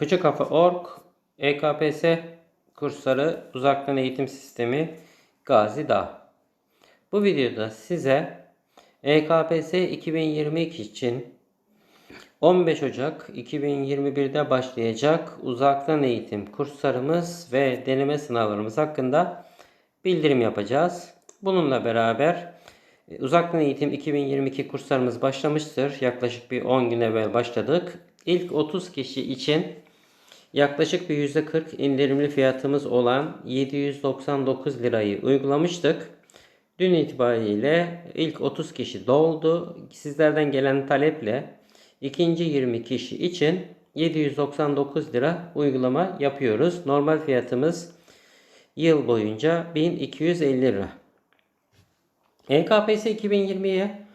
Koca Kafa Org, EKPS kursları uzaktan eğitim sistemi Gazi Dağ. Bu videoda size EKPS 2022 için 15 Ocak 2021'de başlayacak uzaktan eğitim kurslarımız ve deneme sınavlarımız hakkında bildirim yapacağız. Bununla beraber e, uzaktan eğitim 2022 kurslarımız başlamıştır. Yaklaşık bir 10 gün evvel başladık. İlk 30 kişi için yaklaşık bir %40 indirimli fiyatımız olan 799 lirayı uygulamıştık. Dün itibariyle ilk 30 kişi doldu. Sizlerden gelen taleple ikinci 20 kişi için 799 lira uygulama yapıyoruz. Normal fiyatımız yıl boyunca 1250 lira. EKPS 2020'ye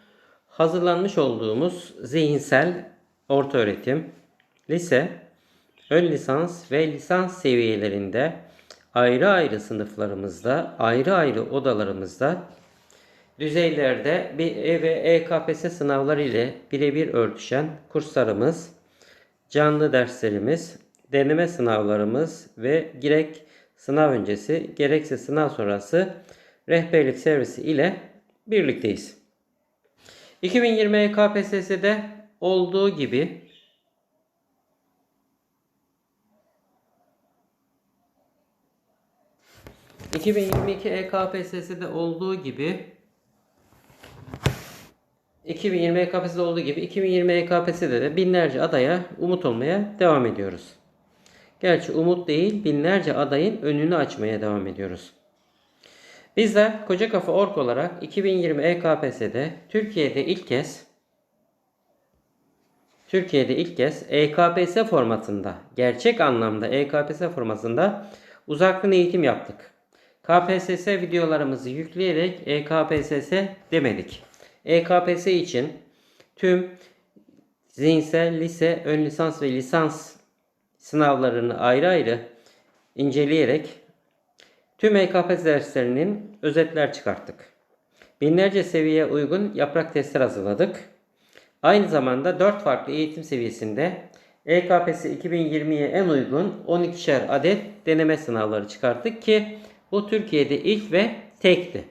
hazırlanmış olduğumuz zihinsel orta öğretim, lise, ön lisans ve lisans seviyelerinde ayrı ayrı sınıflarımızda, ayrı ayrı odalarımızda düzeylerde bir E ve EKPS sınavları ile birebir örtüşen kurslarımız, canlı derslerimiz, deneme sınavlarımız ve gerek sınav öncesi gerekse sınav sonrası rehberlik servisi ile birlikteyiz. 2020 EKPSS'de olduğu gibi ...2022 EKPSS'de olduğu gibi 2020 EKPS'de olduğu gibi 2020 EKPS'de de binlerce adaya umut olmaya devam ediyoruz. Gerçi umut değil binlerce adayın önünü açmaya devam ediyoruz. Bizler Koca Kafa Ork olarak 2020 EKPS'de Türkiye'de ilk kez Türkiye'de ilk kez EKPS formatında, gerçek anlamda EKPS formatında uzaktan eğitim yaptık. KPSS videolarımızı yükleyerek EKPSS demedik. EKPS için tüm zihinsel lise, ön lisans ve lisans sınavlarını ayrı ayrı inceleyerek tüm EKPS derslerinin özetler çıkarttık. Binlerce seviyeye uygun yaprak testler hazırladık. Aynı zamanda 4 farklı eğitim seviyesinde EKPS 2020'ye en uygun 12'şer adet deneme sınavları çıkarttık ki bu Türkiye'de ilk ve tekti.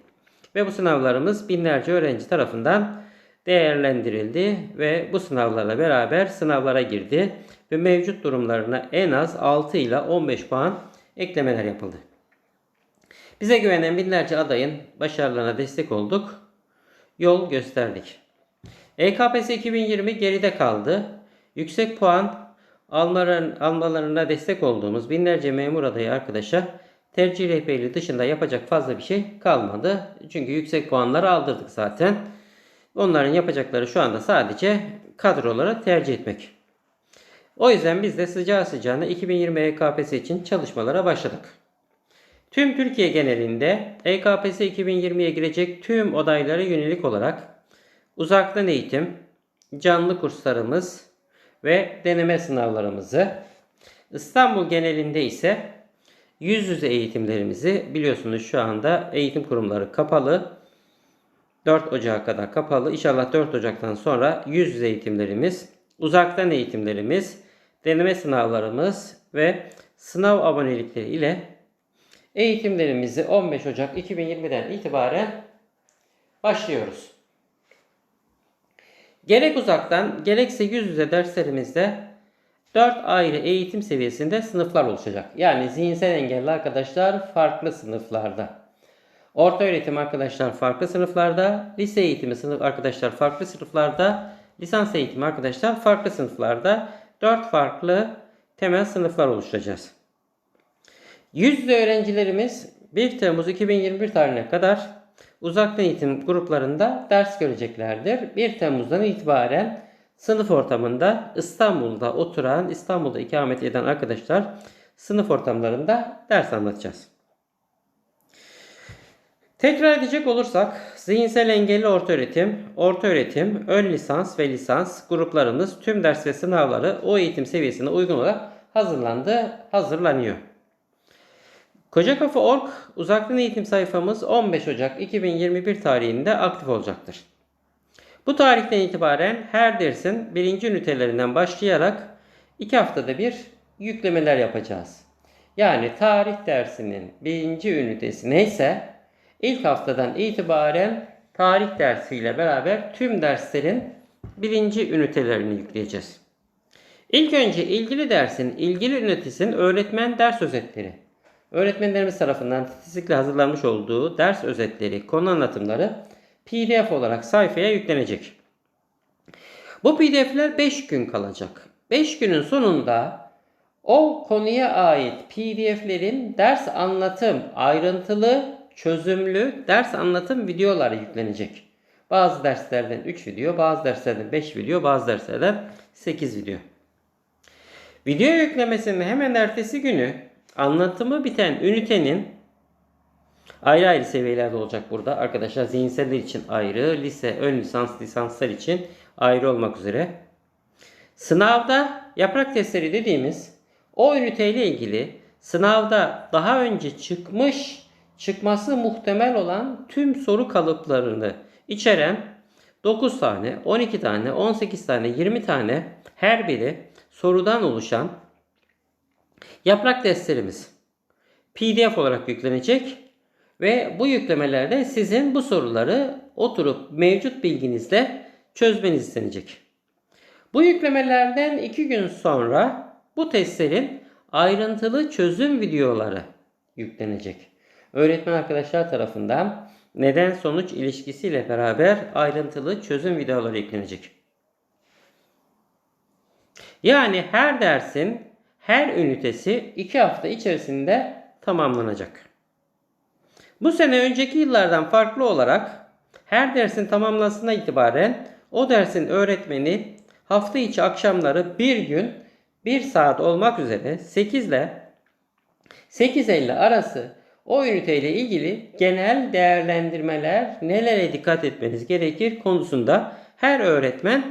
Ve bu sınavlarımız binlerce öğrenci tarafından değerlendirildi ve bu sınavlarla beraber sınavlara girdi ve mevcut durumlarına en az 6 ile 15 puan eklemeler yapıldı. Bize güvenen binlerce adayın başarılarına destek olduk. Yol gösterdik. EKPS 2020 geride kaldı. Yüksek puan almalarına destek olduğumuz binlerce memur adayı arkadaşa tercih rehberliği dışında yapacak fazla bir şey kalmadı. Çünkü yüksek puanları aldırdık zaten. Onların yapacakları şu anda sadece kadroları tercih etmek. O yüzden biz de sıcağı sıcağına 2020 EKPS için çalışmalara başladık. Tüm Türkiye genelinde EKPS 2020'ye girecek tüm odaylara yönelik olarak uzaktan eğitim, canlı kurslarımız ve deneme sınavlarımızı, İstanbul genelinde ise yüz yüze eğitimlerimizi biliyorsunuz şu anda eğitim kurumları kapalı. 4 Ocak'a kadar kapalı. İnşallah 4 Ocak'tan sonra yüz yüze eğitimlerimiz, uzaktan eğitimlerimiz, deneme sınavlarımız ve sınav abonelikleri ile eğitimlerimizi 15 Ocak 2020'den itibaren başlıyoruz. Gerek uzaktan gerekse yüz yüze derslerimizde 4 ayrı eğitim seviyesinde sınıflar oluşacak. Yani zihinsel engelli arkadaşlar farklı sınıflarda. Orta öğretim arkadaşlar farklı sınıflarda, lise eğitimi sınıf arkadaşlar farklı sınıflarda, lisans eğitimi arkadaşlar farklı sınıflarda 4 farklı temel sınıflar oluşturacağız. Yüzde öğrencilerimiz 1 Temmuz 2021 tarihine kadar uzaktan eğitim gruplarında ders göreceklerdir. 1 Temmuz'dan itibaren sınıf ortamında İstanbul'da oturan, İstanbul'da ikamet eden arkadaşlar sınıf ortamlarında ders anlatacağız. Tekrar edecek olursak zihinsel engelli orta öğretim, orta öğretim, ön lisans ve lisans gruplarımız tüm ders ve sınavları o eğitim seviyesine uygun olarak hazırlandı, hazırlanıyor. Koca Kafa uzaktan eğitim sayfamız 15 Ocak 2021 tarihinde aktif olacaktır. Bu tarihten itibaren her dersin birinci ünitelerinden başlayarak iki haftada bir yüklemeler yapacağız. Yani tarih dersinin birinci ünitesi neyse ilk haftadan itibaren tarih dersiyle beraber tüm derslerin birinci ünitelerini yükleyeceğiz. İlk önce ilgili dersin ilgili ünitesinin öğretmen ders özetleri. Öğretmenlerimiz tarafından titizlikle hazırlanmış olduğu ders özetleri, konu anlatımları PDF olarak sayfaya yüklenecek. Bu PDF'ler 5 gün kalacak. 5 günün sonunda o konuya ait PDF'lerin ders anlatım, ayrıntılı, çözümlü ders anlatım videoları yüklenecek. Bazı derslerden 3 video, bazı derslerden 5 video, bazı derslerden 8 video. Video yüklemesinin hemen ertesi günü anlatımı biten ünitenin ayrı ayrı seviyelerde olacak burada. Arkadaşlar zihinseller için ayrı, lise, ön lisans, lisanslar için ayrı olmak üzere. Sınavda yaprak testleri dediğimiz o üniteyle ilgili sınavda daha önce çıkmış, çıkması muhtemel olan tüm soru kalıplarını içeren 9 tane, 12 tane, 18 tane, 20 tane her biri sorudan oluşan yaprak testlerimiz PDF olarak yüklenecek ve bu yüklemelerde sizin bu soruları oturup mevcut bilginizle çözmeniz istenecek. Bu yüklemelerden 2 gün sonra bu testlerin ayrıntılı çözüm videoları yüklenecek. Öğretmen arkadaşlar tarafından neden sonuç ilişkisiyle beraber ayrıntılı çözüm videoları yüklenecek. Yani her dersin her ünitesi 2 hafta içerisinde tamamlanacak. Bu sene önceki yıllardan farklı olarak her dersin tamamlansına itibaren o dersin öğretmeni hafta içi akşamları bir gün 1 saat olmak üzere 8 ile 8.50 arası o üniteyle ilgili genel değerlendirmeler nelere dikkat etmeniz gerekir konusunda her öğretmen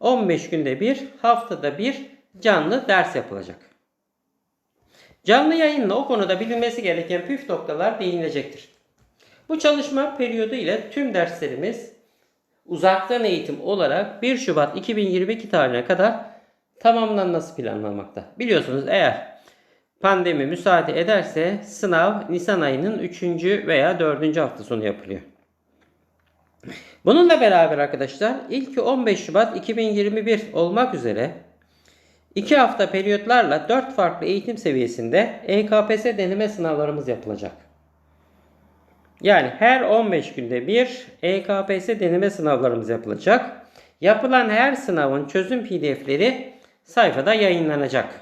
15 günde bir haftada bir canlı ders yapılacak. Canlı yayınla o konuda bilinmesi gereken püf noktalar değinilecektir. Bu çalışma periyodu ile tüm derslerimiz uzaktan eğitim olarak 1 Şubat 2022 tarihine kadar tamamlanması planlanmakta. Biliyorsunuz eğer pandemi müsaade ederse sınav Nisan ayının 3. veya 4. hafta sonu yapılıyor. Bununla beraber arkadaşlar ilk 15 Şubat 2021 olmak üzere 2 hafta periyotlarla 4 farklı eğitim seviyesinde EKPS deneme sınavlarımız yapılacak. Yani her 15 günde bir EKPS deneme sınavlarımız yapılacak. Yapılan her sınavın çözüm pdf'leri sayfada yayınlanacak.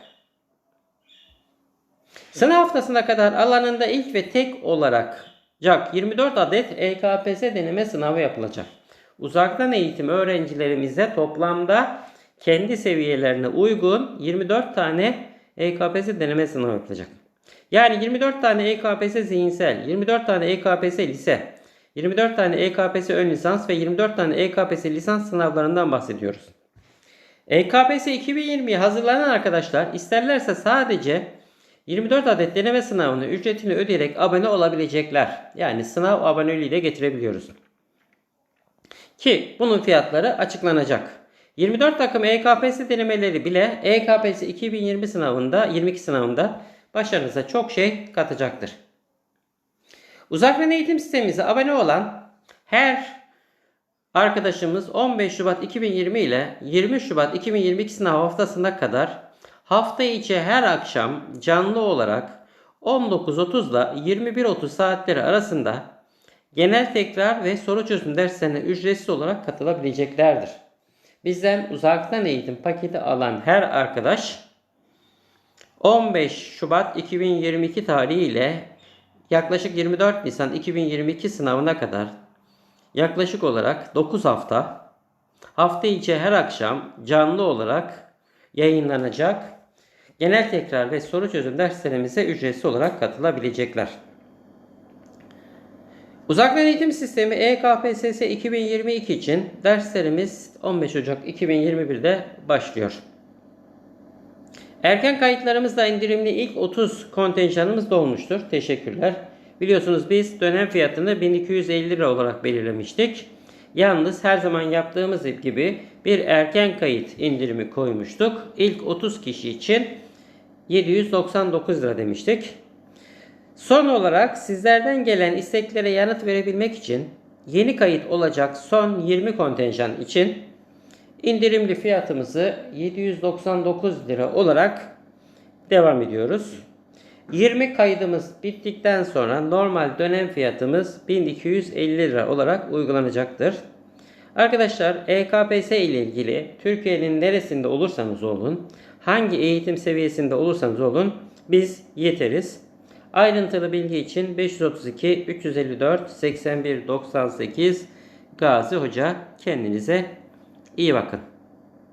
Sınav haftasına kadar alanında ilk ve tek olarak 24 adet EKPS deneme sınavı yapılacak. Uzaktan eğitim öğrencilerimize toplamda kendi seviyelerine uygun 24 tane EKPS deneme sınavı yapılacak. Yani 24 tane EKPS zihinsel, 24 tane EKPS lise, 24 tane EKPS ön lisans ve 24 tane EKPS lisans sınavlarından bahsediyoruz. EKPS 2020'ye hazırlanan arkadaşlar isterlerse sadece 24 adet deneme sınavını ücretini ödeyerek abone olabilecekler. Yani sınav aboneliği de getirebiliyoruz. Ki bunun fiyatları açıklanacak. 24 takım EKPS denemeleri bile EKPS 2020 sınavında 22 sınavında başarınıza çok şey katacaktır. Uzaktan eğitim sistemimize abone olan her arkadaşımız 15 Şubat 2020 ile 20 Şubat 2022 sınav haftasına kadar hafta içi her akşam canlı olarak 19.30 ile 21.30 saatleri arasında genel tekrar ve soru çözüm derslerine ücretsiz olarak katılabileceklerdir. Bizden uzaktan eğitim paketi alan her arkadaş 15 Şubat 2022 tarihi ile yaklaşık 24 Nisan 2022 sınavına kadar yaklaşık olarak 9 hafta hafta içi her akşam canlı olarak yayınlanacak genel tekrar ve soru çözüm derslerimize ücretsiz olarak katılabilecekler. Uzaktan eğitim sistemi EKPSS 2022 için derslerimiz 15 Ocak 2021'de başlıyor. Erken kayıtlarımızla indirimli ilk 30 kontenjanımız dolmuştur. Teşekkürler. Biliyorsunuz biz dönem fiyatını 1250 lira olarak belirlemiştik. Yalnız her zaman yaptığımız gibi bir erken kayıt indirimi koymuştuk. İlk 30 kişi için 799 lira demiştik. Son olarak sizlerden gelen isteklere yanıt verebilmek için yeni kayıt olacak son 20 kontenjan için indirimli fiyatımızı 799 lira olarak devam ediyoruz. 20 kaydımız bittikten sonra normal dönem fiyatımız 1250 lira olarak uygulanacaktır. Arkadaşlar EKPS ile ilgili Türkiye'nin neresinde olursanız olun, hangi eğitim seviyesinde olursanız olun biz yeteriz. Ayrıntılı bilgi için 532 354 81 98 Gazi Hoca kendinize iyi bakın.